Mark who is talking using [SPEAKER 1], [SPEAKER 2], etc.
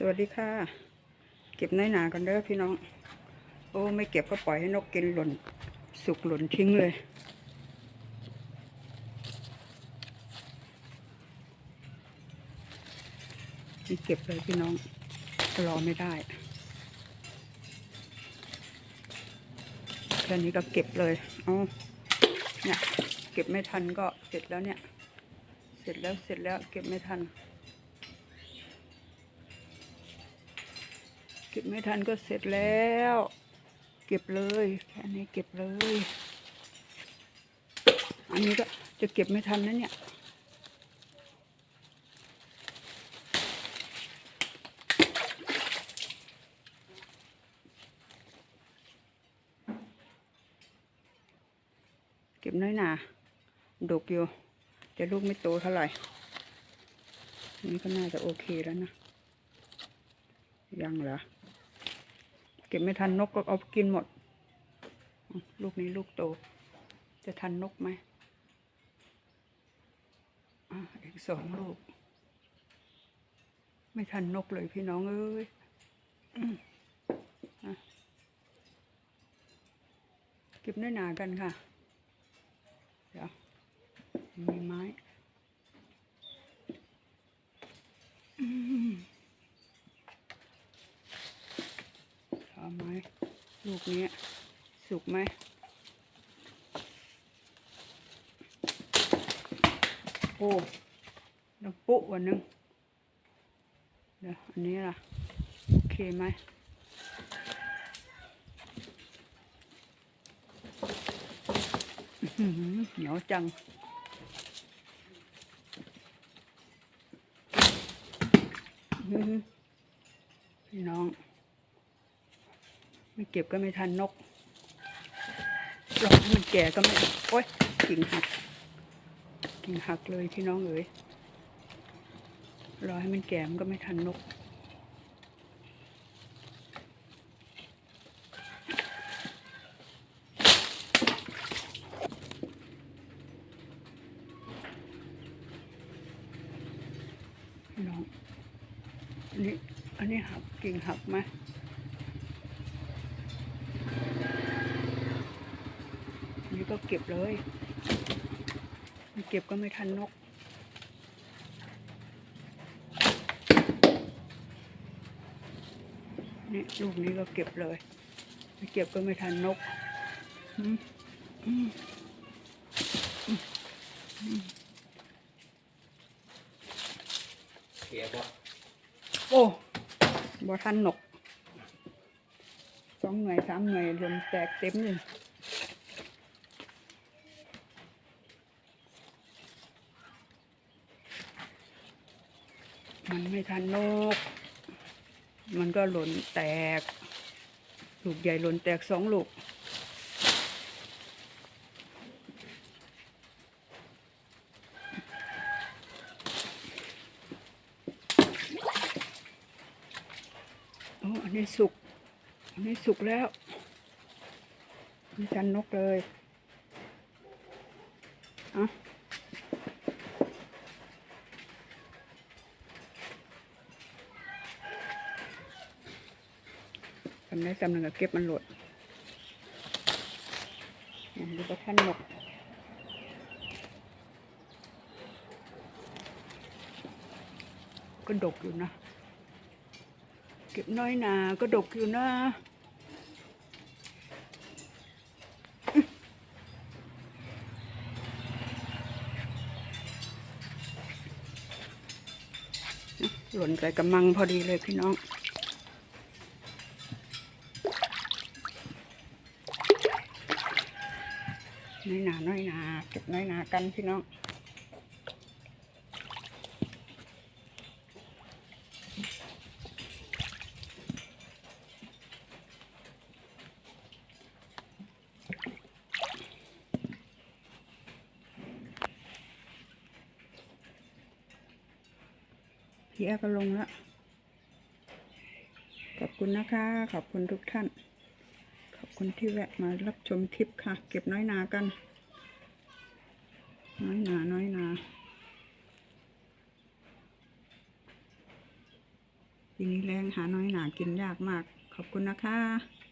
[SPEAKER 1] สวัสดีค่ะ เก็บน้อยหนากันเด้อพี่น้อง โอ้ไม่เก็บก็ปล่อยให้นกกินหล่น สุกหล่นทิ้งเลย นี่เก็บเลยพี่น้อง รอไม่ได้ แค่นี้ก็เก็บเลย เอาเนี่ย เก็บไม่ทันก็เสร็จแล้วเนี่ย เสร็จแล้วเสร็จแล้วเก็บไม่ทัน ก็บไม่ทันก็เสร็จแล้ว เก็บเลย แค่นี้เก็บเลย อันนี้ก็จะเก็บไม่ทันนะเนี่ยเก็บน้อยหนาดกอยู่แต่ลูกไม่โตเท่าไหร่นนี้ก็น่าจะโอเคแล้วนะ ยังเหรอ เก็บไม่ทันนกก็เอากินหมด ลูกนี้ลูกโต จะทันนกไหมอีกสองลูก ไม่ทันนกเลยพี่น้องเอ้ยเก็บน้อยหนากันค่ะ เดี๋ยว มีไม้อืม เอาไหมลูกนี้ สุกไหมโอ้น้ำปุ๊วันหนึงเดี๋ยวอันนี้ล่ะ โอเคไหมอื้อหือเหนียวจังอื้อหือพี่น้อง ไม่เก็บก็ไม่ทันนก รอให้มันแก่ก็ไม่ โอ๊ยกิ่งหัก กิ่งหักเลยพี่น้องเอ๋ยรอให้มันแก่มันก็ไม่ทันนก น้อง อันนี้ อันนี้หักกิ่งหักไหม ก็เก็บเลยไม่เก็บก็ไม่ทันนก นี่ลูกนี้ก็เก็บเลยไม่เก็บก็ไม่ทันนกอืมอืมอืมอืม
[SPEAKER 2] เสียบ่
[SPEAKER 1] โอ้บ่ทันนกสองหน่วยสามหน่วยรวมแตกเต็มเลย มันไม่ทันนก มันก็หล่นแตก ลูกใหญ่หล่นแตกสองลูก โอ้อันนี้สุก อันนี้สุกแล้วมีทันนกเลยอะำได้สำหนึงก็เก็บมันหลดอย่างนี้ก็ท่านนกก็ดกอยู่นะ เก็บน้อยนาก็ดกอยู่นะหล่นใส่กระมังพอดีเลยพี่น้อง น้อยหนาน้อยหนาเก็บน้อยหนากันพี่น้องพี่แอก็ลงแล้ว ขอบคุณนะคะ ขอบคุณทุกท่าน คุณที่แวะมารับชมทริปค่ะ เก็บน้อยนากัน น้อยนาน้อยนาปีนี้แรงหาน้อยหนากินยากมาก ขอบคุณนะคะ